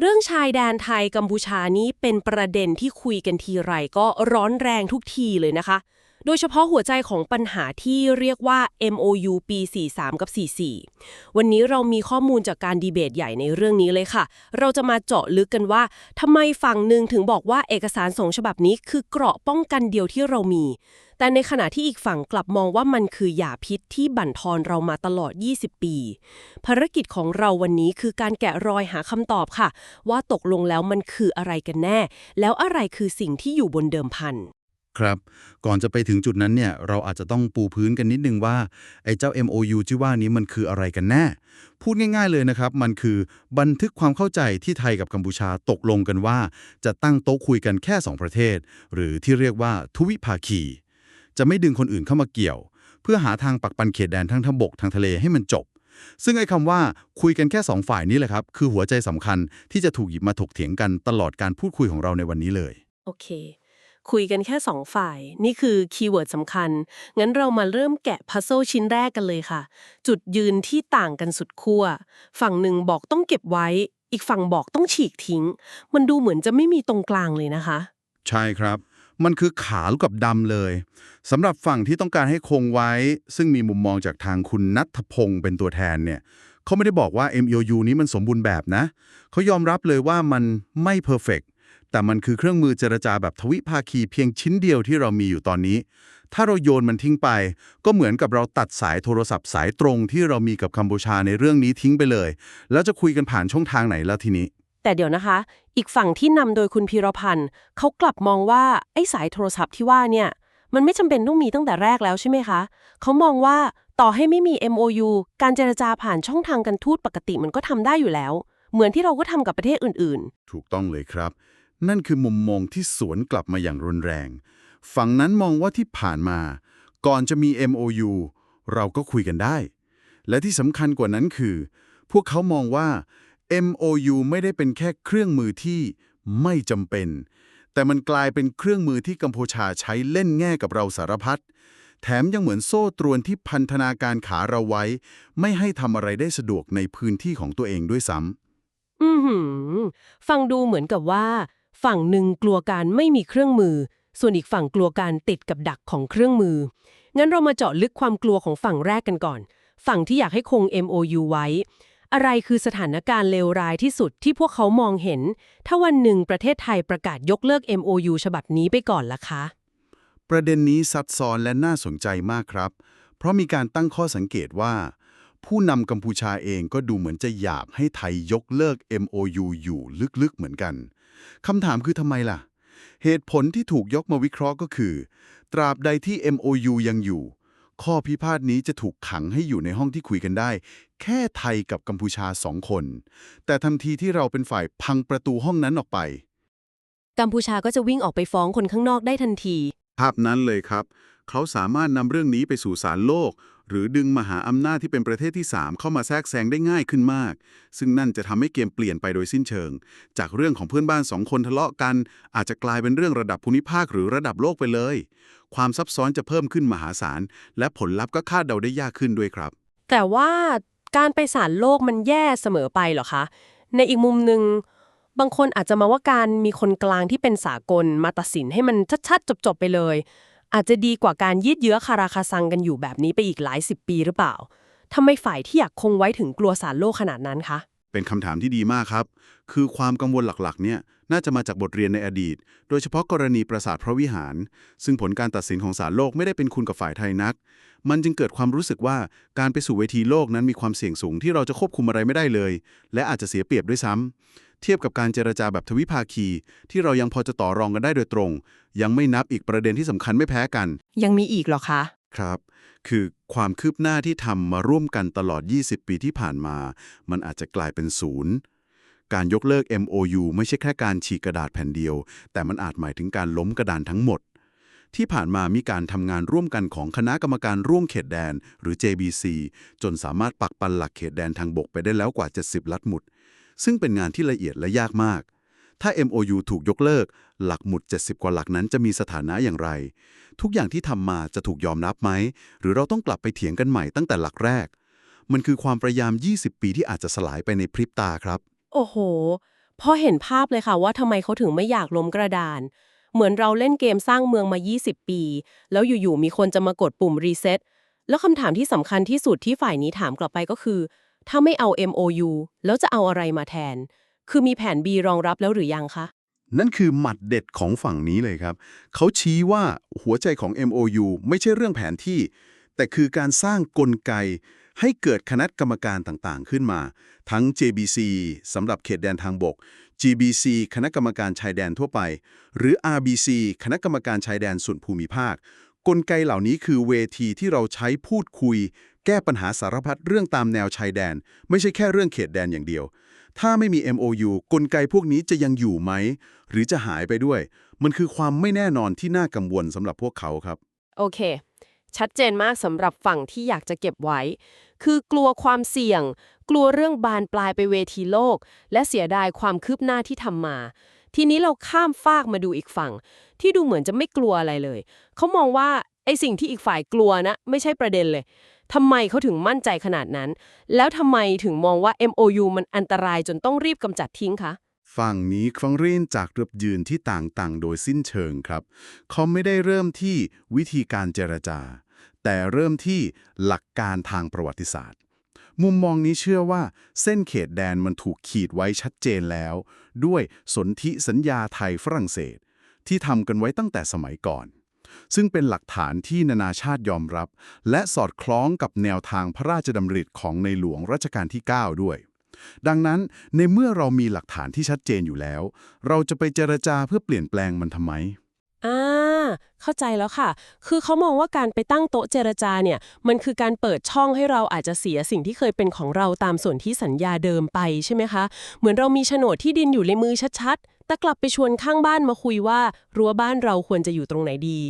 เรื่องชายแดนไทยกัมพูชานี้เป็นประเด็นที่คุยกันทีไรก็ร้อนแรงทุกทีเลยนะคะ โดยเฉพาะหัวใจของปัญหาที่เรียกว่า MOU ปี 43 กับ 44 วันนี้เรามีข้อมูลจากการดีเบตใหญ่ในเรื่องนี้เลยค่ะ เราจะมาเจาะลึกกันว่าทำไมฝั่งหนึ่งถึงบอกว่าเอกสารสองฉบับนี้คือเกราะป้องกันเดียวที่เรามี แต่ในขณะที่อีกฝั่งกลับมองว่ามันคือยาพิษที่บั่นทอนเรามาตลอด 20 ปี ภารกิจของเราวันนี้คือการแกะรอยหาคำตอบค่ะ ว่าตกลงแล้วมันคืออะไรกันแน่ แล้วอะไรคือสิ่งที่อยู่บนเดิมพัน ครับ ก่อนจะไปถึงจุดนั้นเนี่ยเราอาจจะต้องปูพื้นกันนิดนึงว่าไอ้เจ้า MOU ที่ว่านี้มันคืออะไรกันแน่ พูดง่ายๆเลยนะครับ มันคือบันทึกความเข้าใจที่ไทยกับกัมพูชาตกลงกันว่า จะตั้งโต๊ะคุยกันแค่ 2 ประเทศ หรือที่เรียกว่าทวิภาคี จะไม่ดึงคนอื่นเข้ามาเกี่ยว เพื่อหาทางปักปันเขตแดนทั้งทางบกทางทะเลให้มันจบ ซึ่งไอ้คำว่าคุยกันแค่สองฝ่ายนี้แหละครับคือหัวใจสำคัญที่จะถูกหยิบมาถกเถียงกันตลอดการพูดคุยของเราในวันนี้เลย โอเค คุยกันแค่สองฝ่าย นี่คือคีย์เวิร์ดสำคัญ งั้นเรามาเริ่มแกะพัซโซชิ้นแรกกันเลยค่ะ จุดยืนที่ต่างกันสุดขั้ว ฝั่งหนึ่งบอกต้องเก็บไว้ อีกฝั่งบอกต้องฉีกทิ้ง มันดูเหมือนจะไม่มีตรงกลางเลยนะคะ ใช่ครับ มันคือขาวกับดำเลยสำหรับฝั่งที่ต้องการให้คงไว้ ซึ่งมีมุมมองจากทางคุณนัทพงศ์เป็นตัวแทนเนี่ยเขาไม่ได้บอกว่า MOU นี้มันสมบูรณ์แบบนะเขายอมรับเลยว่ามันไม่เพอร์เฟก แต่มันคือเครื่องมือเจรจาแบบทวิภาคีเพียงชิ้นเดียวที่เรามีอยู่ตอนนี้ ถ้าเราโยนมันทิ้งไป ก็เหมือนกับเราตัดสายโทรศัพท์สายตรงที่เรามีกับกัมพูชาในเรื่องนี้ทิ้งไปเลย แล้วจะคุยกันผ่านช่องทางไหนแล้วทีนี้ แต่เดี๋ยวนะคะ อีกฝั่งที่นำโดยคุณพีรพันธ์เขากลับมองว่าไอ้สายโทรศัพท์ที่ว่าเนี่ยมันไม่จำเป็นต้องมีตั้งแต่แรกแล้วใช่ไหมคะ เขามองว่าต่อให้ไม่มี MOU การเจรจาผ่านช่องทางการทูตปกติมันก็ทำได้อยู่แล้ว เหมือนที่เราก็ทำกับประเทศอื่นๆ ถูกต้องเลยครับ นั่นคือมุมมองที่สวนกลับมาอย่างรุนแรง ฝั่งนั้นมองว่าที่ผ่านมา ก่อนจะมี MOU เราก็คุยกันได้ และที่สำคัญกว่านั้นคือ พวกเขามองว่า MOU ไม่ได้เป็นแค่เครื่องมือที่ไม่จำเป็น แต่มันกลายเป็นเครื่องมือที่กัมพูชาใช้เล่นแง่กับเราสารพัด แถมยังเหมือนโซ่ตรวนที่พันธนาการขาเราไว้ ไม่ให้ทำอะไรได้สะดวกในพื้นที่ของตัวเองด้วยซ้ำอือหือฟังดูเหมือนกับว่า ฝั่งหนึ่งกลัวการไม่มีเครื่องมือ ส่วนอีกฝั่งกลัวการติดกับดักของเครื่องมือ งั้นเรามาเจาะลึกความกลัวของฝั่งแรกกันก่อน ฝั่งที่อยากให้คง MOU ไว้ อะไรคือสถานการณ์เลวร้ายที่สุดที่พวกเขามองเห็น ถ้าวันหนึ่งประเทศไทยประกาศยกเลิก MOU ฉบับนี้ไปก่อนล่ะคะ ประเด็นนี้ซับซ้อนและน่าสนใจมากครับ เพราะมีการตั้งข้อสังเกตว่า ผู้นำกัมพูชาเองก็ดูเหมือนจะอยากให้ไทยยกเลิก MOU อยู่ลึกๆเหมือนกัน คำถามคือทำไมล่ะ เหตุผลที่ถูกยกมาวิเคราะห์ก็คือ ตราบใดที่ MOU ยังอยู่ ข้อพิพาทนี้จะถูกขังให้อยู่ในห้องที่คุยกันได้ แค่ไทยกับกัมพูชาสองคน แต่ทันทีที่เราเป็นฝ่ายพังประตูห้องนั้นออกไป กัมพูชาก็จะวิ่งออกไปฟ้องคนข้างนอกได้ทันที ภาพนั้นเลยครับ เขาสามารถนำเรื่องนี้ไปสู่ศาลโลก หรือดึงมหาอำนาจที่เป็นประเทศที่ 3 เข้ามาแทรกแซงได้ง่ายขึ้นมาก ซึ่งนั่นจะทำให้เกมเปลี่ยนไปโดยสิ้นเชิง จากเรื่องของเพื่อนบ้านสองคนทะเลาะกัน อาจจะกลายเป็นเรื่องระดับภูมิภาคหรือระดับโลกไปเลย ความซับซ้อนจะเพิ่มขึ้นมหาศาล และผลลัพธ์ก็คาดเดาได้ยากขึ้นด้วยครับ แต่ว่าการไปศาลโลกมันแย่เสมอไปหรอคะ ในอีกมุมหนึ่งบางคนอาจจะมาว่าการมีคนกลางที่เป็นสากลมาตัดสินให้มันชัดๆจบๆไปเลย อาจจะดีกว่าการยืดเยื้อคาราคาซังกันอยู่แบบนี้ไปอีกหลายสิบปีหรือเปล่าทำไมฝ่ายที่อยากคงไว้ถึงกลัวศาลโลกขนาดนั้นคะ เป็นคำถามที่ดีมากครับ คือความกังวลหลักๆ เนี่ยน่าจะมาจากบทเรียนในอดีต โดยเฉพาะกรณีปราสาทพระวิหาร ซึ่งผลการตัดสินของศาลโลกไม่ได้เป็นคุณกับฝ่ายไทยนัก มันจึงเกิดความรู้สึกว่าการไปสู่เวทีโลกนั้นมีความเสี่ยงสูงที่เราจะควบคุมอะไรไม่ได้เลย และอาจจะเสียเปรียบด้วยซ้ำเทียบกับการเจรจาแบบทวิภาคี ที่เรายังพอจะต่อรองกันได้โดยตรง ยังไม่นับอีกประเด็นที่สำคัญไม่แพ้กัน ยังมีอีกเหรอคะครับ คือความคืบหน้าที่ทำมาร่วมกันตลอด 20 ปีที่ผ่านมา มันอาจจะกลายเป็นศูนย์การยกเลิก MOU ไม่ใช่แค่การฉีกกระดาษแผ่นเดียว แต่มันอาจหมายถึงการล้มกระดานทั้งหมด ที่ผ่านมามีการทำงานร่วมกันของคณะกรรมการร่วมเขตแดน หรือ JBC จนสามารถปักปันหลักเขตแดนทางบกไปได้แล้วกว่า 70 ลัดหมุด ซึ่งเป็นงานที่ละเอียดและยากมาก ถ้า MOU ถูกยกเลิก หลักหมุด 70 กว่าหลักนั้นจะมีสถานะอย่างไร ทุกอย่างที่ทำมาจะถูกยอมรับไหม หรือเราต้องกลับไปเถียงกันใหม่ตั้งแต่หลักแรก มันคือความพยายาม 20 ปีที่อาจจะสลายไปในพริบตาครับ โอ้โห พอเห็นภาพเลยค่ะว่าทำไมเขาถึงไม่อยากล้มกระดาน เหมือนเราเล่นเกมสร้างเมืองมา 20 ปี แล้วอยู่ๆมีคนจะมากดปุ่มรีเซ็ตแล้วคำถามที่สำคัญที่สุดที่ฝ่ายนี้ถามกลับไปก็คือ ถ้าไม่เอา MOU แล้วจะเอาอะไรมาแทน คือมีแผน B รองรับแล้วหรือยังคะ นั่นคือหมัดเด็ดของฝั่งนี้เลยครับ เขาชี้ว่าหัวใจของ MOU ไม่ใช่เรื่องแผนที่ แต่คือการสร้างกลไก ให้เกิดคณะกรรมการต่างๆ ขึ้นมา ทั้ง JBC สำหรับเขตแดนทางบก GBC คณะกรรมการชายแดนทั่วไป หรือ RBC คณะกรรมการชายแดนส่วนภูมิภาค กลไกเหล่านี้คือเวทีที่เราใช้พูดคุย แก้ปัญหาสารพัดเรื่องตามแนวชายแดน ไม่ใช่แค่เรื่องเขตแดนอย่างเดียว ถ้าไม่มี MOU กลไกพวกนี้จะยังอยู่ไหม หรือจะหายไปด้วย มันคือความไม่แน่นอนที่น่ากังวลสำหรับพวกเขาครับ โอเค ชัดเจนมากสำหรับฝั่งที่อยากจะเก็บไว้ คือกลัวความเสี่ยง กลัวเรื่องบานปลายไปเวทีโลก และเสียดายความคืบหน้าที่ทำมาทีนี้เราข้ามฟากมาดูอีกฝั่ง ที่ดูเหมือนจะไม่กลัวอะไรเลย เขามองว่าไอ้สิ่งที่อีกฝ่ายกลัวนะ ไม่ใช่ประเด็นเลย ทำไมเขาถึงมั่นใจขนาดนั้น แล้วทำไมถึงมองว่า MOU มันอันตรายจนต้องรีบกำจัดทิ้งคะฝั่งนี้ฟังเรียนจากเรือบยืนที่ต่างๆ โดยสิ้นเชิงครับ เขาไม่ได้เริ่มที่วิธีการเจรจา แต่เริ่มที่หลักการทางประวัติศาสตร์ มุมมองนี้เชื่อว่า เส้นเขตแดนมันถูกขีดไว้ชัดเจนแล้ว ด้วยสนธิสัญญาไทยฝรั่งเศส ที่ทำกันไว้ตั้งแต่สมัยก่อน ซึ่งเป็นหลักฐานที่นานาชาติยอมรับ และสอดคล้องกับแนวทางพระราชดำริของในหลวงรัชกาลที่ 9 ด้วย ดังนั้นในเมื่อเรามีหลักฐานที่ชัดเจนอยู่แล้ว เราจะไปเจรจาเพื่อเปลี่ยนแปลงมันทำไมอ่าเข้าใจแล้วค่ะ คือเขามองว่าการไปตั้งโต๊ะเจรจาเนี่ย มันคือการเปิดช่องให้เราอาจจะเสียสิ่งที่เคยเป็นของเราตามส่วนที่สัญญาเดิมไปใช่ไหมคะ เหมือนเรามีโฉนดที่ดินอยู่ในมือชัดๆ แต่กลับไปชวนข้างบ้านมาคุยว่ารั้วบ้านเราควรจะอยู่ตรงไหนดี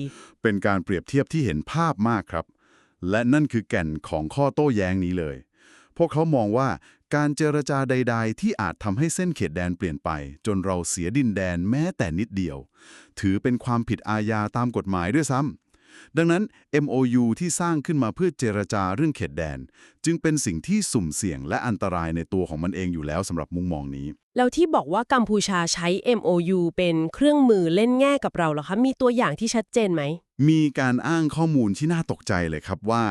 เป็นการเปรียบเทียบที่เห็นภาพมากครับ และนั่นคือแก่นของข้อโต้แย้งนี้เลย พวกเขามองว่าการเจรจาใด ๆ ที่อาจทำให้เส้นเขตแดนเปลี่ยนไป จนเราเสียดินแดนแม้แต่นิดเดียว ถือเป็นความผิดอาญาตามกฎหมายด้วยซ้ำ ดังนั้น MOU ที่สร้างขึ้นมาเพื่อเจรจาเรื่องเขตแดน จึงเป็นสิ่งที่สุ่มเสี่ยงและอันตรายในตัวของมันเองอยู่แล้วสำหรับมุมมองนี้ แล้วที่บอกว่ากัมพูชาใช้ MOU เป็นเครื่องมือเล่นแง่กับเราเหรอคะ มีตัวอย่างที่ชัดเจนไหม มีการอ้างข้อมูลที่น่าตกใจเลยครับว่า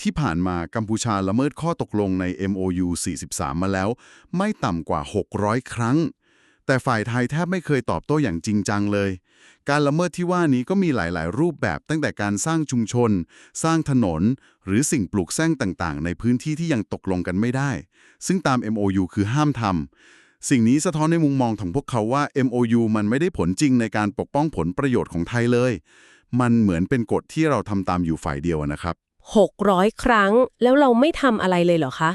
ที่ผ่านมากัมพูชาละเมิดข้อตกลงใน MOU 43 มาแล้ว ไม่ต่ำกว่า 600 ครั้ง แต่ฝ่ายไทยแทบไม่เคยตอบโต้อย่างจริงจังเลย การละเมิดที่ว่านี้ก็มีหลาย ๆ รูปแบบตั้งแต่การสร้างชุมชน สร้างถนน หรือสิ่งปลูกสร้างต่าง ๆ ในพื้นที่ที่ยังตกลงกันไม่ได้ ซึ่งตาม MOU คือห้ามทำ สิ่งนี้สะท้อนในมุมมองของพวกเขาว่า MOU มันไม่ได้ผลจริงในการปกป้องผลประโยชน์ของไทยเลย มันเหมือนเป็นกฎที่เราทำตามอยู่ฝ่ายเดียวนะครับ 600 ครั้งแล้วเราไม่ทำอะไรเลยเหรอคะ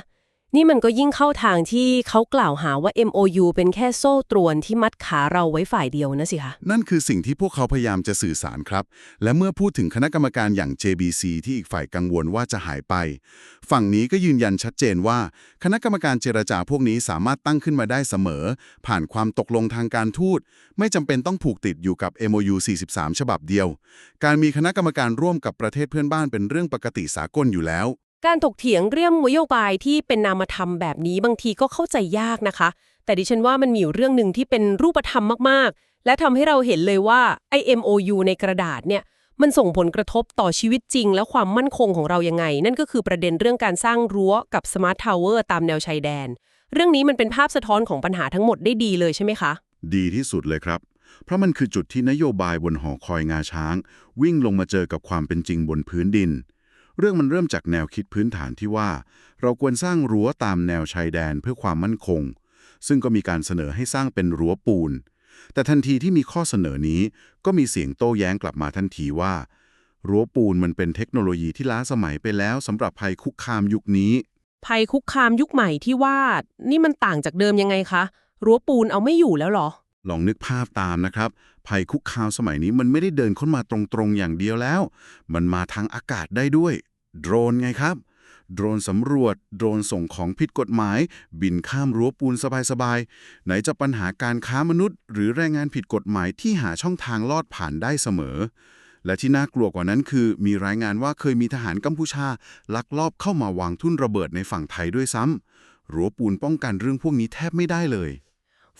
นี่มันก็ยิ่งเข้าทางที่เขากล่าวหาว่า MOU เป็นแค่โซ่ตรวนที่มัดขาเราไว้ฝ่ายเดียวนะสิคะ นั่นคือสิ่งที่พวกเขาพยายามจะสื่อสารครับ และเมื่อพูดถึงคณะกรรมการอย่าง JBC ที่อีกฝ่ายกังวลว่าจะหายไป ฝั่งนี้ก็ยืนยันชัดเจนว่า คณะกรรมการเจรจาพวกนี้สามารถตั้งขึ้นมาได้เสมอ ผ่านความตกลงทางการทูต ไม่จำเป็นต้องผูกติดอยู่กับ MOU 43 ฉบับเดียว การมีคณะกรรมการร่วมกับประเทศเพื่อนบ้านเป็นเรื่องปกติสากลอยู่แล้ว การถกเถียงเรื่องนโยบายที่เป็นนามธรรมแบบนี้บางทีก็เข้าใจยากนะคะ แต่ดิฉันว่ามันมีอยู่เรื่องหนึ่งที่เป็นรูปธรรมมากๆ และทำให้เราเห็นเลยว่าไอ MOU ในกระดาษเนี่ยมันส่งผลกระทบต่อชีวิตจริง และความมั่นคงของเรายังไง นั่นก็คือประเด็นเรื่องการสร้างรั้วกับสมาร์ททาวเวอร์ตามแนวชายแดน เรื่องนี้มันเป็นภาพสะท้อนของปัญหาทั้งหมดได้ดีเลยใช่ไหมคะ ดีที่สุดเลยครับ เพราะมันคือจุดที่นโยบายบนหอคอยงาช้าง วิ่งลงมาเจอกับความเป็นจริงบนพื้นดิน เรื่องมันเริ่มจากแนวคิดพื้นฐานที่ว่า เราควรสร้างรั้วตามแนวชายแดนเพื่อความมั่นคง ซึ่งก็มีการเสนอให้สร้างเป็นรั้วปูน แต่ทันทีที่มีข้อเสนอนี้ ก็มีเสียงโต้แย้งกลับมาทันทีว่า รั้วปูนมันเป็นเทคโนโลยีที่ล้าสมัยไปแล้วสำหรับภัยคุกคามยุคนี้ ภัยคุกคามยุคใหม่ที่ว่า นี่มันต่างจากเดิมยังไงคะ รั้วปูนเอาไม่อยู่แล้วเหรอ ลองนึกภาพตามนะครับ ภัยคุกคามสมัยนี้มันไม่ได้เดินเข้ามาตรงๆอย่างเดียวแล้ว มันมาทางอากาศได้ด้วย โดรนไงครับ โดรนสำรวจ โดรนส่งของผิดกฎหมาย บินข้ามรั้วปูนสบายๆ ไหนจะปัญหาการค้ามนุษย์ หรือแรงงานผิดกฎหมายที่หาช่องทางลอดผ่านได้เสมอ และที่น่ากลัวกว่านั้นคือ มีรายงานว่าเคยมีทหารกัมพูชา ลักลอบเข้ามาวางทุ่นระเบิดในฝั่งไทยด้วยซ้ำรั้วปูนป้องกันเรื่องพวกนี้แทบไม่ได้เลย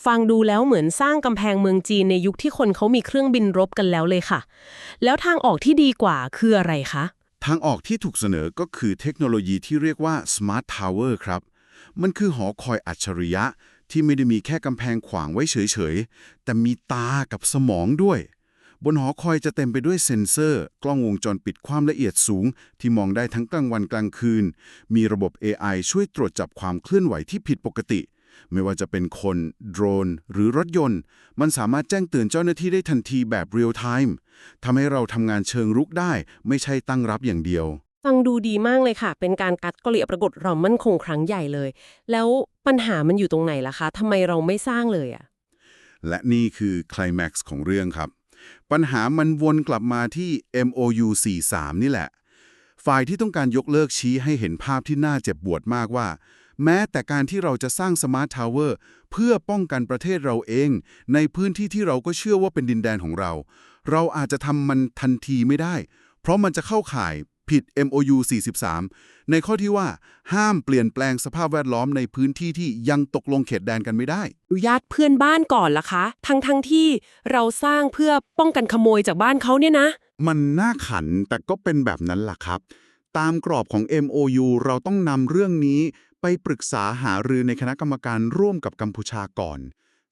ฟังดูแล้วเหมือนสร้างกำแพงเมืองจีนในยุคที่คนเขามีเครื่องบินรบกันแล้วเลยค่ะ แล้วทางออกที่ดีกว่าคืออะไรคะ ทางออกที่ถูกเสนอก็คือเทคโนโลยีที่เรียกว่า Smart Tower ครับ มันคือหอคอยอัจฉริยะที่ไม่ได้มีแค่กำแพงขวางไว้เฉยๆ แต่มีตากับสมองด้วย บนหอคอยจะเต็มไปด้วยเซ็นเซอร์ กล้องวงจรปิดความละเอียดสูง ที่มองได้ทั้งกลางวันกลางคืน มีระบบ AI ช่วยตรวจจับความเคลื่อนไหวที่ผิดปกติ ไม่ว่าจะเป็นคน โดรน หรือรถยนต์ มันสามารถแจ้งเตือนเจ้าหน้าที่ได้ทันทีแบบเรียลไทม์ทำให้เราทำงานเชิงรุกได้ ไม่ใช่ตั้งรับอย่างเดียว ฟังดูดีมากเลยค่ะ เป็นการกัดเกลี่ยปรากฏเรามั่นคงครั้งใหญ่เลย แล้วปัญหามันอยู่ตรงไหนล่ะคะทำไมเราไม่สร้างเลยอะและนี่คือไคลแม็กซ์ของเรื่องครับ ปัญหามันวนกลับมาที่ MOU 43นี่แหละ ฝ่ายที่ต้องการยกเลิกชี้ให้เห็นภาพที่น่าเจ็บปวดมากว่า แม้แต่การที่เราจะสร้างสมาร์ททาวเวอร์เพื่อป้องกันประเทศเราเอง ในพื้นที่ที่เราก็เชื่อว่าเป็นดินแดนของเรา เราอาจจะทำมันทันทีไม่ได้ เพราะมันจะเข้าข่ายผิด MOU 43 ในข้อที่ว่าห้ามเปลี่ยนแปลงสภาพแวดล้อมในพื้นที่ที่ยังตกลงเขตแดนกันไม่ได้อนุญาตเพื่อนบ้านก่อนล่ะคะ ทั้งทั้งๆที่เราสร้างเพื่อป้องกันขโมยจากบ้านเขาเนี่ยนะ มันน่าขันแต่ก็เป็นแบบนั้นล่ะครับ ตามกรอบของ MOU เราต้องนำเรื่องนี้ ไปปรึกษาหารือในคณะกรรมการร่วมกับกัมพูชาก่อน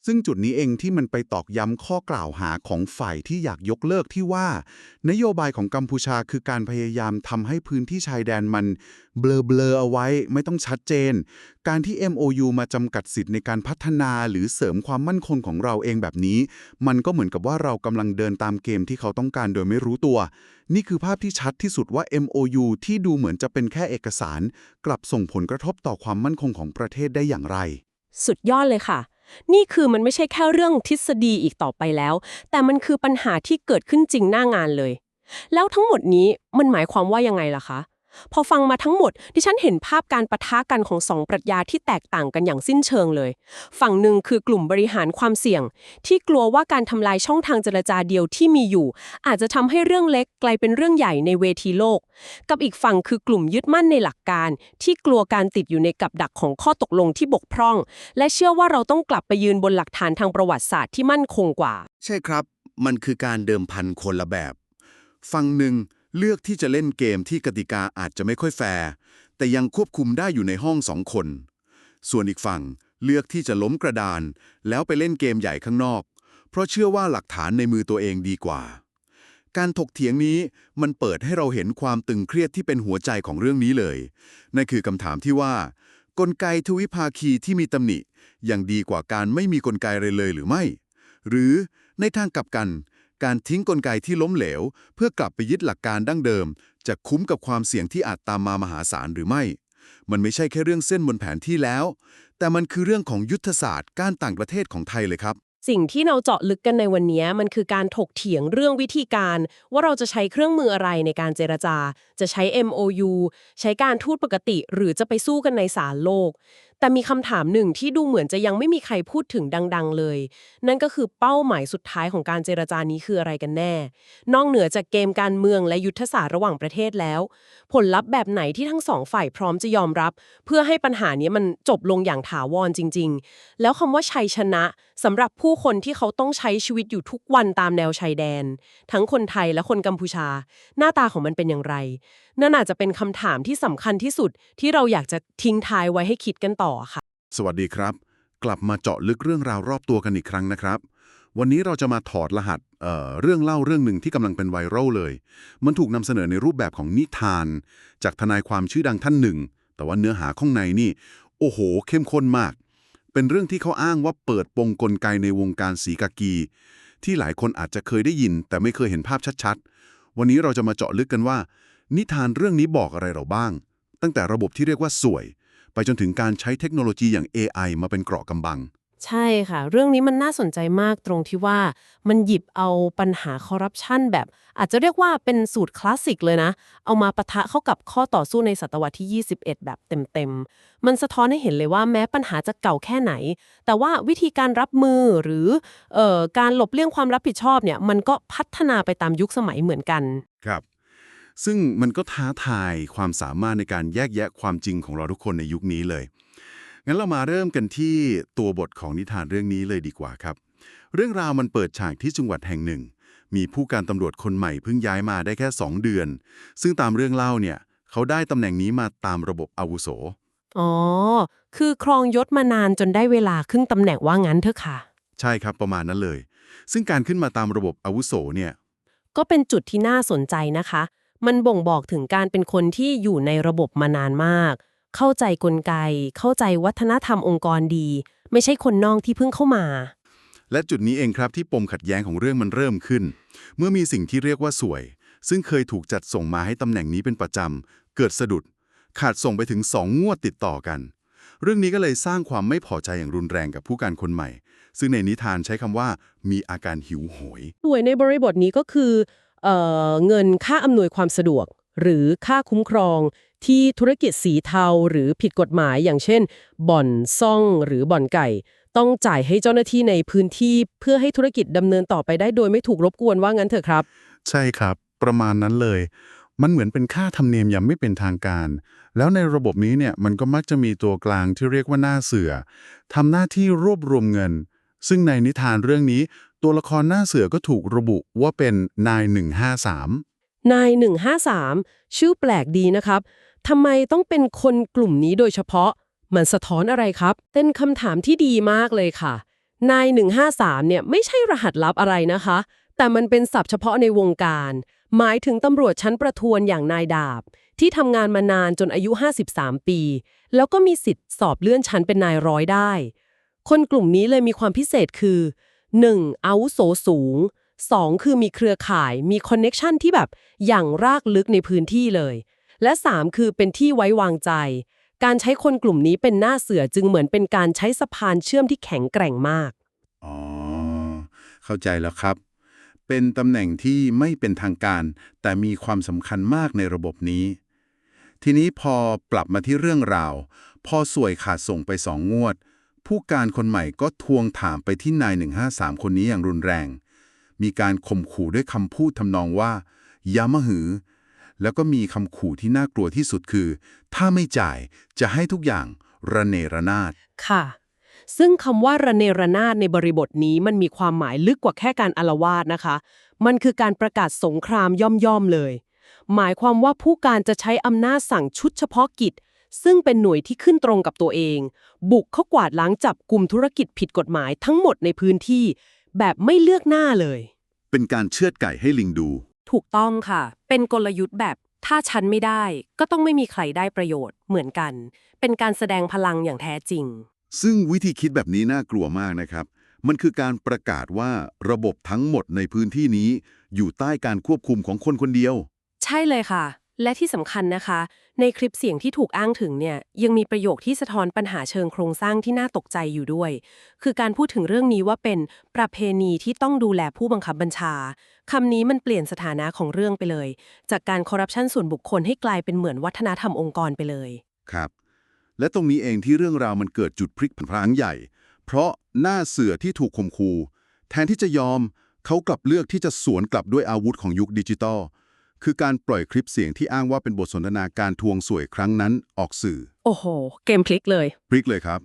ซึ่งจุดนี้เองที่มันไปตอกย้ำข้อกล่าวหาของฝ่ายที่อยากยกเลิกที่ว่า นโยบายของกัมพูชาคือการพยายามทำให้พื้นที่ชายแดนมัน เบลอๆเอาไว้ไม่ต้องชัดเจน การที่ MOU มาจำกัดสิทธิ์ในการพัฒนาหรือเสริมความมั่นคงของเราเองแบบนี้ มันก็เหมือนกับว่าเรากำลังเดินตามเกมที่เขาต้องการโดยไม่รู้ตัว นี่คือภาพที่ชัดที่สุดว่า MOU ที่ดูเหมือนจะเป็นแค่เอกสาร กลับส่งผลกระทบต่อความมั่นคงของประเทศได้อย่างไร สุดยอดเลยค่ะ นี่คือมันไม่ใช่แค่เรื่องทฤษฎีอีกต่อไปแล้ว แต่มันคือปัญหาที่เกิดขึ้นจริงหน้างานเลย แล้วทั้งหมดนี้มันหมายความว่ายังไงล่ะคะ พอฟังมาทั้งหมด ดิฉันเห็นภาพการประทะกันของสองปรัชญาที่แตกต่างกันอย่างสิ้นเชิงเลย ฝั่งหนึ่งคือกลุ่มบริหารความเสี่ยง ที่กลัวว่าการทำลายช่องทางเจรจาเดียวที่มีอยู่ อาจจะทำให้เรื่องเล็กกลายเป็นเรื่องใหญ่ในเวทีโลก กับอีกฝั่งคือกลุ่มยึดมั่นในหลักการ ที่กลัวการติดอยู่ในกับดักของข้อตกลงที่บกพร่อง และเชื่อว่าเราต้องกลับไปยืนบนหลักฐานทางประวัติศาสตร์ที่มั่นคงกว่า ใช่ครับ มันคือการเดิมพันคนละแบบ ฝั่งหนึ่ง เลือกที่จะเล่นเกมที่กติกาอาจจะไม่ค่อยแฟร์แต่ยังควบคุมได้อยู่ในห้องสองคน ส่วนอีกฝั่งเลือกที่จะล้มกระดาน แล้วไปเล่นเกมใหญ่ข้างนอก เพราะเชื่อว่าหลักฐานในมือตัวเองดีกว่า การถกเถียงนี้มันเปิดให้เราเห็นความตึงเครียดที่เป็นหัวใจของเรื่องนี้เลย นั่นคือคำถามที่ว่า กลไกทวิภาคีที่มีตำหนิยังดีกว่าการไม่มีกลไกเลยเลยหรือไม่ หรือในทางกลับกัน การทิ้งกลไกที่ล้มเหลว เพื่อกลับไปยึดหลักการดั้งเดิม จะคุ้มกับความเสี่ยงที่อาจตามมามหาศาลหรือไม่ มันไม่ใช่แค่เรื่องเส้นบนแผนที่แล้ว แต่มันคือเรื่องของยุทธศาสตร์การต่างประเทศของไทยเลยครับ สิ่งที่เราเจาะลึกกันในวันนี้มันคือการถกเถียงเรื่องวิธีการ ว่าเราจะใช้เครื่องมืออะไรในการเจรจา จะใช้ MOU ใช้การทูตปกติ หรือจะไปสู้กันในศาลโลก แต่มีคำถามหนึ่งที่ดูเหมือนจะยังไม่มีใครพูดถึงดัง ๆ เลย นั่นก็คือเป้าหมายสุดท้ายของการเจรจานี้คืออะไรกันแน่ นอกเหนือจากเกมการเมืองและยุทธศาสตร์ระหว่างประเทศแล้ว ผลลัพธ์แบบไหนที่ทั้งสองฝ่ายพร้อมจะยอมรับ เพื่อให้ปัญหานี้มันจบลงอย่างถาวรจริง ๆ แล้วคำว่าชัยชนะสำหรับผู้คนที่เขาต้องใช้ชีวิตอยู่ทุกวันตามแนวชายแดน ทั้งคนไทยและคนกัมพูชา หน้าตาของมันเป็นอย่างไรนั่นอาจจะเป็นคำถามที่สำคัญที่สุดที่เราอยากจะทิ้งท้ายไว้ให้คิดกันต่อค่ะ สวัสดีครับ กลับมาเจาะลึกเรื่องราวรอบตัวกันอีกครั้งนะครับ วันนี้เราจะมาถอดรหัสเเรื่องเล่าเรื่องหนึ่งที่กำลังเป็นไวรัลเลย มันถูกนำเสนอในรูปแบบของนิทาน จากทนายความชื่อดังท่านหนึ่ง แต่ว่าเนื้อหาข้างในนี่ โอ้โห เข้มข้นมาก เป็นเรื่องที่เขาอ้างว่าเปิดปงกลไกในวงการสีกากี ที่หลายคนอาจจะเคยได้ยิน แต่ไม่เคยเห็นภาพชัดๆ วันนี้เราจะมาเจาะลึกกันว่า นิทานเรื่องนี้บอกอะไรเราบ้าง ตั้งแต่ระบบที่เรียกว่าสวย ไปจนถึงการใช้เทคโนโลยีอย่าง AI มาเป็นเกราะกำบัง ใช่ค่ะ เรื่องนี้มันน่าสนใจมากตรงที่ว่ามันหยิบเอาปัญหาคอร์รัปชันแบบ อาจจะเรียกว่าเป็นสูตรคลาสสิกเลยนะ เอามาปะทะเข้ากับข้อต่อสู้ในศตวรรษที่ 21 แบบเต็มๆ มันสะท้อนให้เห็นเลยว่าแม้ปัญหาจะเก่าแค่ไหน แต่ว่าวิธีการรับมือหรือเอ่อการหลบเลี่ยงความรับผิดชอบเนี่ยมันก็พัฒนาไปตามยุคสมัยเหมือนกัน ครับ ซึ่งมันก็ท้าทายความสามารถในการแยกแยะความจริงของเราทุกคนในยุคนี้เลย งั้นเรามาเริ่มกันที่ตัวบทของนิทานเรื่องนี้เลยดีกว่าครับ เรื่องราวมันเปิดฉากที่จังหวัดแห่งหนึ่ง มีผู้การตำรวจคนใหม่เพิ่งย้ายมาได้แค่ 2 เดือน ซึ่งตามเรื่องเล่าเนี่ย เขาได้ตำแหน่งนี้มาตามระบบอาวุโส อ๋อ คือครองยศมานานจนได้เวลาครึ่งตำแหน่งว่างั้นเถอะค่ะ ใช่ครับประมาณนั้นเลย ซึ่งการขึ้นมาตามระบบอาวุโสเนี่ย ก็เป็นจุดที่น่าสนใจนะคะ มันบ่งบอกถึงการเป็นคนที่อยู่ในระบบมานานมาก เข้าใจกลไก เข้าใจวัฒนธรรมองค์กรดี ไม่ใช่คนนอกที่เพิ่งเข้ามา และจุดนี้เองครับที่ปมขัดแย้งของเรื่องมันเริ่มขึ้น เมื่อมีสิ่งที่เรียกว่าสวย ซึ่งเคยถูกจัดส่งมาให้ตำแหน่งนี้เป็นประจำเกิดสะดุด ขาดส่งไปถึงสองงวดติดต่อกัน เรื่องนี้ก็เลยสร้างความไม่พอใจอย่างรุนแรงกับผู้การคนใหม่ ซึ่งในนิทานใช้คำว่า มีอาการหิวโหย สวยในบริบทนี้ก็คือ เเงินค่าอำนวยความสะดวก หรือค่าคุ้มครองที่ธุรกิจสีเทาหรือผิดกฎหมาย อย่างเช่น บ่อนซ่องหรือบ่อนไก่ ต้องจ่ายให้เจ้าหน้าที่ในพื้นที่เพื่อให้ธุรกิจดำเนินต่อไปได้โดยไม่ถูกรบกวนว่างั้นเถอะครับ ใช่ครับ ประมาณนั้นเลย มันเหมือนเป็นค่าธรรมเนียมอยังไม่เป็นทางการ แล้วในระบบนี้เนี่ยมันก็มักจะมีตัวกลางที่เรียกว่าหน้าเสือทำหน้าที่รวบรวมเงิน ซึ่งในนิทานเรื่องนี้ ตัวละครหน้าเสือก็ถูกระบุว่าเป็นนาย 153 นาย 153 ชื่อแปลกดีนะครับทำไมต้องเป็นคนกลุ่มนี้โดยเฉพาะ มันสะท้อนอะไรครับ เป็นคำถามที่ดีมากเลยค่ะ นาย 153 เนี่ยไม่ใช่รหัสลับอะไรนะคะ แต่มันเป็นศัพท์เฉพาะในวงการ หมายถึงตำรวจชั้นประทวนอย่างนายดาบ ที่ทำงานมานานจนอายุ 53 ปี แล้วก็มีสิทธิ์สอบเลื่อนชั้นเป็นนายร้อยได้ คนกลุ่มนี้เลยมีความพิเศษคือ 1. อาวุโสสูง 2. คือมีเครือข่ายมีคอนเน็ชันที่แบบอย่างรากลึกในพื้นที่เลย และ 3. คือเป็นที่ไว้วางใจ การใช้คนกลุ่มนี้เป็นหน้าเสือจึงเหมือนเป็นการใช้สะพานเชื่อมที่แข็งแกร่งมาก อ๋อ เข้าใจแล้วครับ เป็นตำแหน่งที่ไม่เป็นทางการ แต่มีความสำคัญมากในระบบนี้ ทีนี้พอปรับมาที่เรื่องราว พอสวยขาดส่งไปสองงวด ผู้การคนใหม่ก็ทวงถามไปที่นาย 153 คนนี้อย่างรุนแรง มีการข่มขู่ด้วยคำพูดทำนองว่า อย่ามาหือ แล้วก็มีคำขู่ที่น่ากลัวที่สุดคือ ถ้าไม่จ่ายจะให้ทุกอย่างระเนระนาด ค่ะ ซึ่งคำว่าระเนระนาดในบริบทนี้มันมีความหมายลึกกว่าแค่การอาลวาดนะคะ มันคือการประกาศสงครามย่อมๆเลย หมายความว่าผู้การจะใช้อำนาจสั่งชุดเฉพาะกิจ ซึ่งเป็นหน่วยที่ขึ้นตรงกับตัวเอง บุกเข้ากวาดล้างจับกลุ่มธุรกิจผิดกฎหมายทั้งหมดในพื้นที่ แบบไม่เลือกหน้าเลย เป็นการเชือดไก่ให้ลิงดู ถูกต้องค่ะ เป็นกลยุทธ์แบบถ้าฉันไม่ได้ ก็ต้องไม่มีใครได้ประโยชน์เหมือนกัน เป็นการแสดงพลังอย่างแท้จริง ซึ่งวิธีคิดแบบนี้น่ากลัวมากนะครับ มันคือการประกาศว่าระบบทั้งหมดในพื้นที่นี้ อยู่ใต้การควบคุมของคนคนเดียว ใช่เลยค่ะ และที่สำคัญนะคะ ในคลิปเสียงที่ถูกอ้างถึงเนี่ยยังมีประโยคที่สะท้อนปัญหาเชิงโครงสร้างที่น่าตกใจอยู่ด้วย คือการพูดถึงเรื่องนี้ว่าเป็นประเพณีที่ต้องดูแลผู้บังคับบัญชาคำนี้มันเปลี่ยนสถานะของเรื่องไปเลย จากการคอร์รัปชันส่วนบุคคลให้กลายเป็นเหมือนวัฒนธรรมองค์กรไปเลย ครับ และตรงนี้เองที่เรื่องราวมันเกิดจุดพลิกผันพลางใหญ่ เพราะหน้าเสือที่ถูกข่มขู่แทนที่จะยอมเขากลับเลือกที่จะสวนกลับด้วยอาวุธของยุคดิจิตอล คือการปล่อยคลิปเสียงที่อ้างว่าเป็นบทสนทนาการทวงสวยครั้งนั้นออกสื่อ โอ้โห เกมพลิกเลย พลิกเลยครับ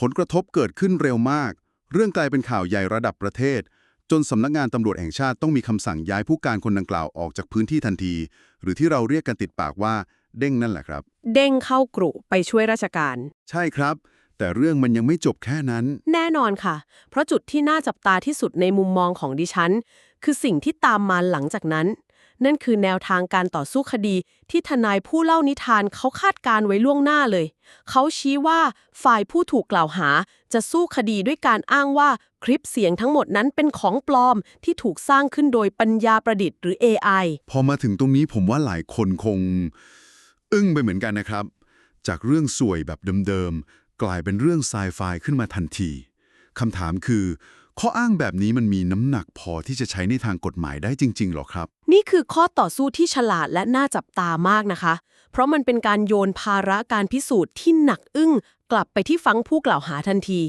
ผลกระทบเกิดขึ้นเร็วมาก เรื่องกลายเป็นข่าวใหญ่ระดับประเทศ จนสำนักงานตำรวจแห่งชาติต้องมีคำสั่งย้ายผู้การคนดังกล่าวออกจากพื้นที่ทันที หรือที่เราเรียกกันติดปากว่าเด้งนั่นแหละครับ เด้งเข้ากรุไปช่วยราชการ ใช่ครับ แต่เรื่องมันยังไม่จบแค่นั้น แน่นอนค่ะ เพราะจุดที่น่าจับตาที่สุดในมุมมองของดิฉัน คือสิ่งที่ตามมาหลังจากนั้น นั่นคือแนวทางการต่อสู้คดีที่ทนายผู้เล่านิทานเขาคาดการไว้ล่วงหน้าเลย เขาชี้ว่าฝ่ายผู้ถูกกล่าวหาจะสู้คดีด้วยการอ้างว่าคลิปเสียงทั้งหมดนั้นเป็นของปลอมที่ถูกสร้างขึ้นโดยปัญญาประดิษฐ์หรือ AI พอมาถึงตรงนี้ผมว่าหลายคนคง อึ้งไปเหมือนกันนะครับ จากเรื่องสวยแบบเดิมๆกลายเป็นเรื่องไซไฟขึ้นมาทันทีคำถามคือ ข้ออ้างแบบนี้มันมีน้ำหนักพอที่จะใช้ในทางกฎหมายได้จริงๆหรอครับ นี่คือข้อต่อสู้ที่ฉลาดและน่าจับตามากนะคะ เพราะมันเป็นการโยนภาระการพิสูจน์ที่หนักอึ้ง กลับไปที่ฟังผู้กล่าวหาทันที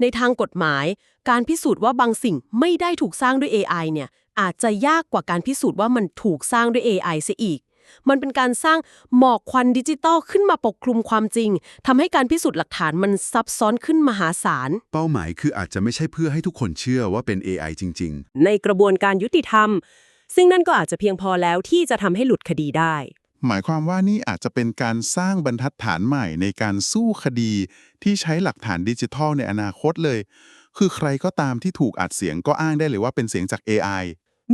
ในทางกฎหมาย การพิสูจน์ว่าบางสิ่งไม่ได้ถูกสร้างด้วย AI เนี่ยอาจจะยากกว่าการพิสูจน์ว่ามันถูกสร้างด้วย AI เสียอีก มันเป็นการสร้างหมอกควันดิจิตอลขึ้นมาปกคลุมความจริงทำให้การพิสูจน์หลักฐานมันซับซ้อนขึ้นมหาศาล เป้าหมายคืออาจจะไม่ใช่เพื่อให้ทุกคนเชื่อว่าเป็น AI จริงในกระบวนการยุติธรรม ซึ่งนั่นก็อาจจะเพียงพอแล้วที่จะทำให้หลุดคดีได้ หมายความว่านี่อาจจะเป็นการสร้างบรรทัดฐานใหม่ในการสู้คดี ที่ใช้หลักฐานดิจิทัลในอนาคตเลย คือใครก็ตามที่ถูกอัดเสียงก็อ้างได้เลยว่าเป็นเสียงจาก AI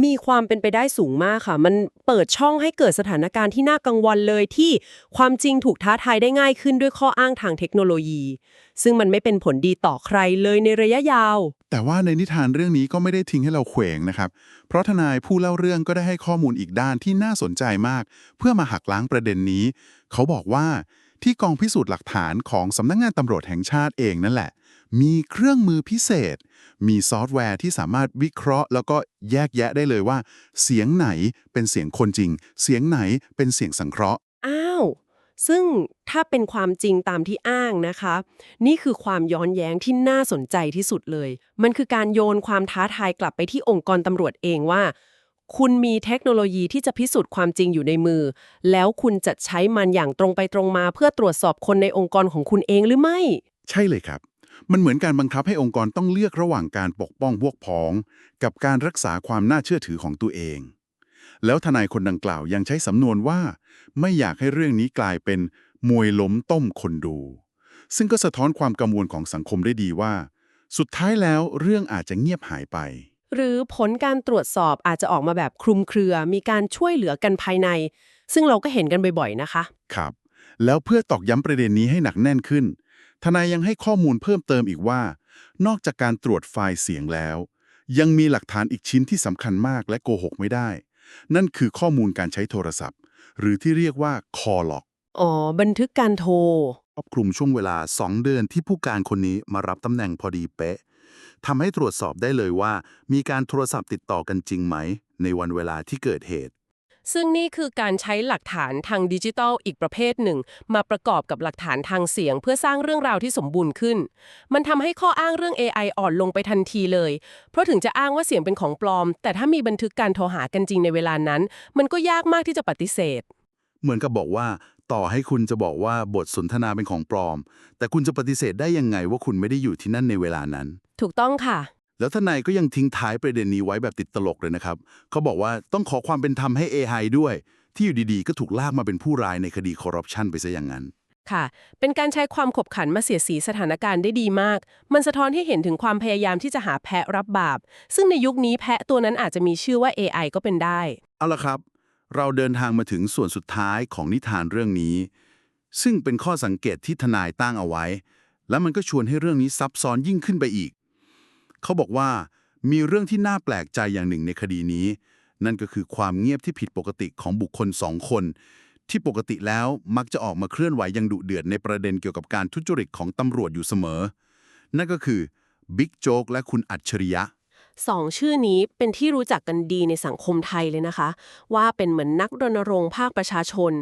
มีความเป็นไปได้สูงมากค่ะ มันเปิดช่องให้เกิดสถานการณ์ที่น่ากังวลเลยที่ความจริงถูกท้าทายได้ง่ายขึ้นด้วยข้ออ้างทางเทคโนโลยี ซึ่งมันไม่เป็นผลดีต่อใครเลยในระยะยาว แต่ว่าในนิทานเรื่องนี้ก็ไม่ได้ทิ้งให้เราเขวงนะครับ เพราะทนายผู้เล่าเรื่องก็ได้ให้ข้อมูลอีกด้านที่น่าสนใจมาก เพื่อมาหักล้างประเด็นนี้ เขาบอกว่าที่กองพิสูจน์หลักฐานของสำนักงานตำรวจแห่งชาติเองนั่นแหละ มีเครื่องมือพิเศษ มีซอฟต์แวร์ที่สามารถวิเคราะห์ แล้วก็แยกแยะได้เลยว่า เสียงไหนเป็นเสียงคนจริง เสียงไหนเป็นเสียงสังเคราะห์ อ้าว ซึ่งถ้าเป็นความจริงตามที่อ้างนะคะ นี่คือความย้อนแย้งที่น่าสนใจที่สุดเลย มันคือการโยนความท้าทายกลับไปที่องค์กรตำรวจเองว่า คุณมีเทคโนโลยีที่จะพิสูจน์ความจริงอยู่ในมือ แล้วคุณจะใช้มันอย่างตรงไปตรงมาเพื่อตรวจสอบคนในองค์กรของคุณเองหรือไม่ ใช่เลยครับ มันเหมือนการบังคับให้องค์กรต้องเลือกระหว่างการปกป้องพวกพ้อง กับการรักษาความน่าเชื่อถือของตัวเอง แล้วทนายคนดังกล่าวยังใช้สำนวนว่า ไม่อยากให้เรื่องนี้กลายเป็นมวยล้มต้มคนดู ซึ่งก็สะท้อนความกังวลของสังคมได้ดีว่า สุดท้ายแล้วเรื่องอาจจะเงียบหายไป หรือผลการตรวจสอบอาจจะออกมาแบบคลุมเครือ มีการช่วยเหลือกันภายใน ซึ่งเราก็เห็นกันบ่อยๆนะคะ ครับ แล้วเพื่อตอกย้ำประเด็นนี้ให้หนักแน่นขึ้น ทนายยังให้ข้อมูลเพิ่มเติมอีกว่า นอกจากการตรวจไฟล์เสียงแล้ว ยังมีหลักฐานอีกชิ้นที่สำคัญมากและโกหกไม่ได้ นั่นคือข้อมูลการใช้โทรศัพท์ หรือที่เรียกว่า call log อ๋อ บันทึกการโทรๆครอบคลุมช่วงเวลา 2 เดือนที่ผู้การคนนี้มารับตำแหน่งพอดีเป๊ะทำให้ตรวจสอบได้เลยว่า มีการโทรศัพท์ติดต่อกันจริงไหม ในวันเวลาที่เกิดเหตุ ซึ่งนี่คือการใช้หลักฐานทางดิจิทัลอีกประเภทหนึ่ง มาประกอบกับหลักฐานทางเสียง เพื่อสร้างเรื่องราวที่สมบูรณ์ขึ้น มันทำให้ข้ออ้างเรื่อง AI อ่อนลงไปทันทีเลย เพราะถึงจะอ้างว่าเสียงเป็นของปลอม แต่ถ้ามีบันทึกการโทรหากันจริงในเวลานั้น มันก็ยากมากที่จะปฏิเสธ เหมือนกับบอกว่า ต่อให้คุณจะบอกว่าบทสนทนาเป็นของปลอม แต่คุณจะปฏิเสธได้ยังไงว่าคุณไม่ได้อยู่ที่นั่นในเวลานั้น ถูกต้องค่ะ แล้วทนายก็ยังทิ้งท้ายประเด็นนี้ไว้แบบติดตลกเลยนะครับ เขาบอกว่าต้องขอความเป็นธรรมให้ AI ด้วย ที่อยู่ดีๆ ก็ถูกลากมาเป็นผู้ร้ายในคดีคอร์รัปชันไปซะอย่างนั้น ค่ะ เป็นการใช้ความขบขันมาเสียดสีสถานการณ์ได้ดีมาก มันสะท้อนให้เห็นถึงความพยายามที่จะหาแพะรับบาป ซึ่งในยุคนี้แพะตัวนั้นอาจจะมีชื่อว่า AI ก็เป็นได้ เอาละครับ เราเดินทางมาถึงส่วนสุดท้ายของนิทานเรื่องนี้ ซึ่งเป็นข้อสังเกตที่ทนายตั้งเอาไว้ และมันก็ชวนให้เรื่องนี้ซับซ้อนยิ่งขึ้นไปอีก เขาบอกว่ามีเรื่องที่น่าแปลกใจอย่างหนึ่งในคดีนี้ นั่นก็คือความเงียบที่ผิดปกติของบุคคลสองคน ที่ปกติแล้วมักจะออกมาเคลื่อนไหวอยังดุเดือดในประเด็นเกี่ยวกับการทุจริตของตำรวจอยู่เสมอ นั่นก็คือบิ๊กโจ๊กและคุณอัจฉริยะสองชื่อนี้เป็นที่รู้จักกันดีในสังคมไทยเลยนะคะ ว่าเป็นเหมือนนักรณรงค์ภาคประชาชน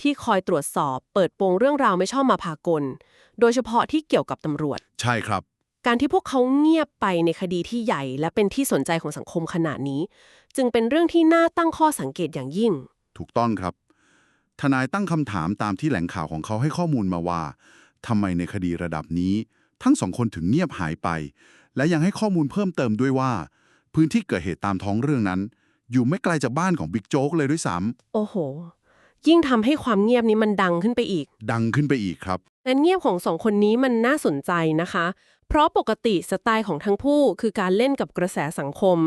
ที่คอยตรวจสอบ เปิดโปงเรื่องราวไม่ชอบมาพากล โดยเฉพาะที่เกี่ยวกับตำรวจ ใช่ครับ การที่พวกเขาเงียบไปในคดีที่ใหญ่ และเป็นที่สนใจของสังคมขนาดนี้ จึงเป็นเรื่องที่น่าตั้งข้อสังเกตอย่างยิ่ง ถูกต้องครับ ทนายตั้งคำถามตามที่แหล่งข่าวของเขาให้ข้อมูลมาว่าทำไมในคดีระดับนี้ ทั้งสองคนถึงเงียบหายไป และยังให้ข้อมูลเพิ่มเติมด้วยว่า พื้นที่เกิดเหตุตามท้องเรื่องนั้น อยู่ไม่ไกลจากบ้านของบิ๊กโจ๊กเลยด้วยซ้โอ้โห ยิ่งทำให้ความเงียบนี้มันดังขึ้นไปอีกำดังขึ้นไปอีกครับแต่เงียบของสองคนนี้มันน่าสนใจนะคะ เพราะปกติสไตล์ของทั้งคู่คือการเล่นกับกระแสสังคม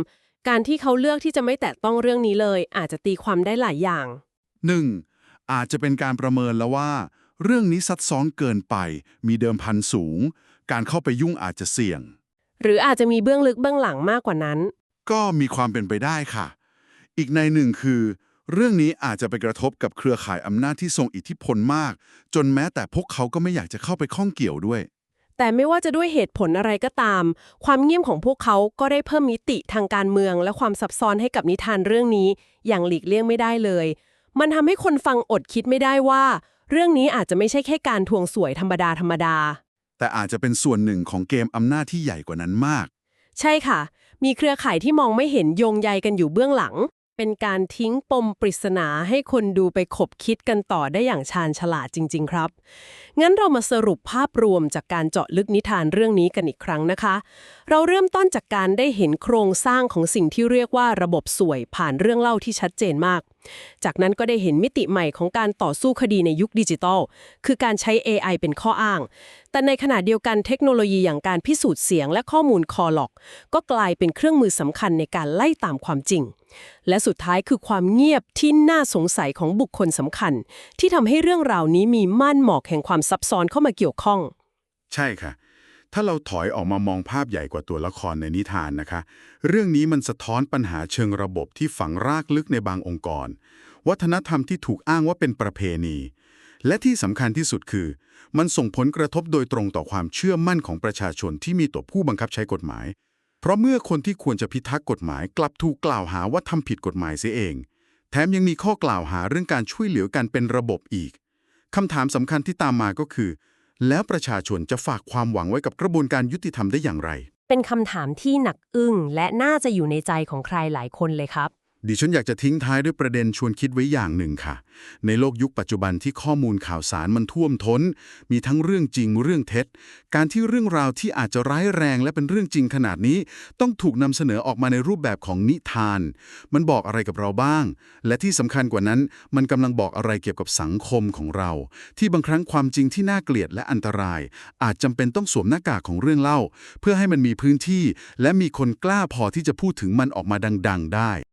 การที่เขาเลือกที่จะไม่แตะต้องเรื่องนี้เลย อาจจะตีความได้หลายอย่าง 1. อาจจะเป็นการประเมินแล้วว่า เรื่องนี้ซับซ้อนเกินไป มีเดิมพันสูง การเข้าไปยุ่งอาจจะเสี่ยง หรืออาจจะมีเบื้องลึกเบื้องหลังมากกว่านั้น ก็มีความเป็นไปได้ค่ะ อีกในหนึ่งคือ เรื่องนี้อาจจะไปกระทบกับเครือข่ายอำนาจที่ทรงอิทธิพลมาก จนแม้แต่พวกเขาก็ไม่อยากจะเข้าไปข้องเกี่ยวด้วย แต่ไม่ว่าจะด้วยเหตุผลอะไรก็ตาม ความเงียบของพวกเขาก็ได้เพิ่มมิติทางการเมือง และความซับซ้อนให้กับนิทานเรื่องนี้ อย่างหลีกเลี่ยงไม่ได้เลย มันทำให้คนฟังอดคิดไม่ได้ว่า เรื่องนี้อาจจะไม่ใช่แค่การทวงสวยธรรมดาธรรมดา แต่อาจจะเป็นส่วนหนึ่งของเกมอำนาจที่ใหญ่กว่านั้นมาก ใช่ค่ะ มีเครือข่ายที่มองไม่เห็นโยงใยกันอยู่เบื้องหลัง เป็นการทิ้งปมปริศนาให้คนดูไปขบคิดกันต่อได้อย่างชาญฉลาดจริง ๆ ครับ งั้นเรามาสรุปภาพรวมจากการเจาะลึกนิทานเรื่องนี้กันอีกครั้งนะคะ เราเริ่มต้นจากการได้เห็นโครงสร้างของสิ่งที่เรียกว่าระบบสวยผ่านเรื่องเล่าที่ชัดเจนมาก จากนั้นก็ได้เห็นมิติใหม่ของการต่อสู้คดีในยุคดิจิทัล คือการใช้ AI เป็นข้ออ้าง แต่ในขณะเดียวกันเทคโนโลยีอย่างการพิสูจน์เสียงและข้อมูลคอล็อก ก็กลายเป็นเครื่องมือสำคัญในการไล่ตามความจริง และสุดท้ายคือความเงียบที่น่าสงสัยของบุคคลสำคัญ ที่ทำให้เรื่องราวนี้มีม่านหมอกแห่งความซับซ้อนเข้ามาเกี่ยวข้อง ใช่ค่ะ ถ้าเราถอยออกมามองภาพใหญ่กว่าตัวละครในนิทานนะคะ เรื่องนี้มันสะท้อนปัญหาเชิงระบบที่ฝังรากลึกในบางองค์กร วัฒนธรรมที่ถูกอ้างว่าเป็นประเพณี และที่สำคัญที่สุดคือ มันส่งผลกระทบโดยตรงต่อความเชื่อมั่นของประชาชนที่มีต่อผู้บังคับใช้กฎหมาย เพราะเมื่อคนที่ควรจะพิทักษ์กฎหมายกลับถูกกล่าวหาว่าทำผิดกฎหมายเสียเอง แถมยังมีข้อกล่าวหาเรื่องการช่วยเหลือกันเป็นระบบอีกคำถามสำคัญที่ตามมาก็คือ แล้วประชาชนจะฝากความหวังไว้กับกระบวนการยุติธรรมได้อย่างไร เป็นคำถามที่หนักอึ้งและน่าจะอยู่ในใจของใครหลายคนเลยครับ ดิฉันอยากจะทิ้งท้ายด้วยประเด็นชวนคิดไว้อย่างหนึ่งค่ะ ในโลกยุคปัจจุบันที่ข้อมูลข่าวสารมันท่วมท้น มีทั้งเรื่องจริงเรื่องเท็จ การที่เรื่องราวที่อาจจะร้ายแรงและเป็นเรื่องจริงขนาดนี้ ต้องถูกนำเสนอออกมาในรูปแบบของนิทาน มันบอกอะไรกับเราบ้าง และที่สำคัญกว่านั้น มันกำลังบอกอะไรเกี่ยวกับสังคมของเรา ที่บางครั้งความจริงที่น่าเกลียดและอันตราย อาจจำเป็นต้องสวมหน้ากากของเรื่องเล่า เพื่อให้มันมีพื้นที่ และมีคนกล้าพอที่จะพูดถึงมันออกมาดัง ๆ ได้